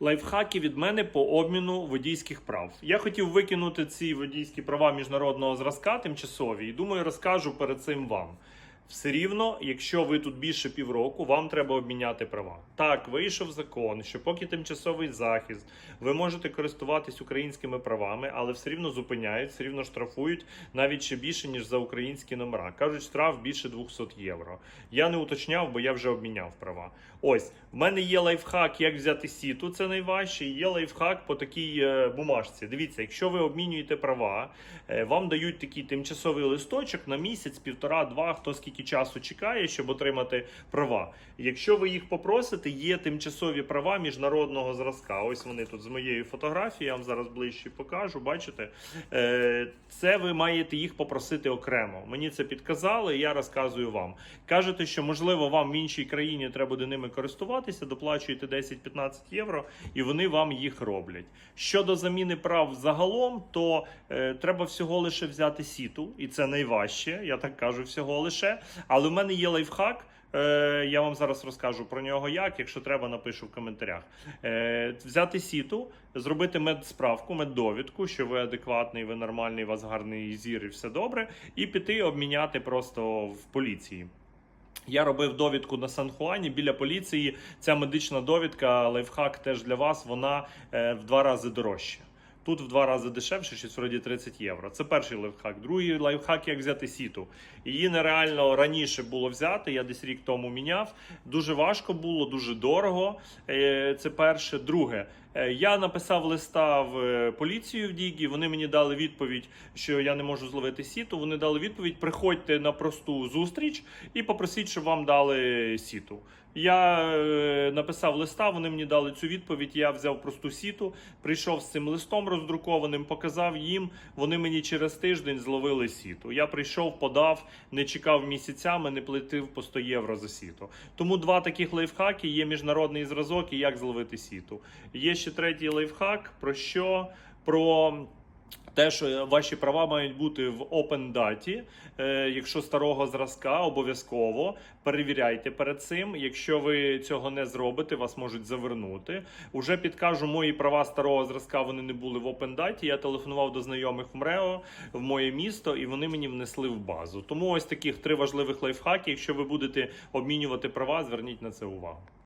Лайфхаки від мене по обміну водійських прав. Я хотів викинути ці водійські права міжнародного зразка тимчасові, і думаю, розкажу перед цим вам. Все рівно, якщо ви тут більше півроку, вам треба обміняти права. Так, вийшов закон, що поки тимчасовий захист, ви можете користуватись українськими правами, але все рівно зупиняють, все рівно штрафують навіть ще більше, ніж за українські номера. Кажуть, штраф більше 200 євро. Я не уточняв, бо я вже обміняв права. Ось в мене є лайфхак, як взяти сіту, це найважче. Є лайфхак по такій е, бумажці. Дивіться, якщо ви обмінюєте права, е, вам дають такий тимчасовий листочок на місяць, півтора-два, хто скільки часу чекає, щоб отримати права. Якщо ви їх попросите, є тимчасові права міжнародного зразка. Ось вони тут з моєю фотографією, я вам зараз ближче покажу. Бачите, Е, це ви маєте їх попросити окремо. Мені це підказали, я розказую вам. Кажете, що можливо вам в іншій країні треба буде ними користуватися, доплачуєте 10-15 євро, і вони вам їх роблять. Щодо заміни прав загалом, то е, треба всього лише взяти сіту, і це найважче. Я так кажу, всього лише. Але в мене є лайфхак. Е, я вам зараз розкажу про нього як. Якщо треба, напишу в коментарях. Е, взяти сіту, зробити медсправку, меддовідку, що ви адекватний, ви нормальний, у вас гарний зір і все добре, і піти обміняти просто в поліції. Я робив довідку на Сан-Хуані біля поліції. Ця медична довідка, лайфхак теж для вас, вона е, в два рази дорожча. Тут в два рази дешевше, щось вроді 30 євро. Це перший лайфхак. Другий лайфхак, як взяти сіту. Її нереально раніше було взяти. Я десь рік тому міняв. Дуже важко було, дуже дорого. Е, Це перше. Друге, е, я написав листа в е, поліцію в Дігі. Вони мені дали відповідь, що я не можу зловити сіту. Вони дали відповідь: приходьте на просту зустріч і попросіть, щоб вам дали сіту. Я е, написав листа, вони мені дали цю відповідь. Я взяв просту сіту, прийшов з цим листом роздрукованим, показав їм. Вони мені через тиждень зловили сіту. Я прийшов, подав, не чекав місяцями, не платив по 100 євро за сіту. Тому два таких лайфхаки є міжнародний зразок і як зловити сіту. Є ще третій лайфхак. Про що? Про те, що ваші права мають бути в open даті. Е, якщо старого зразка, обов'язково перевіряйте перед цим. Якщо ви цього не зробите, вас можуть завернути. Уже підкажу, мої права старого зразка вони не були в open даті. Я телефонував до знайомих в МРЕО в моє місто, і вони мені внесли в базу. Тому ось таких три важливих лайфхаки. Якщо ви будете обмінювати права, зверніть на це увагу.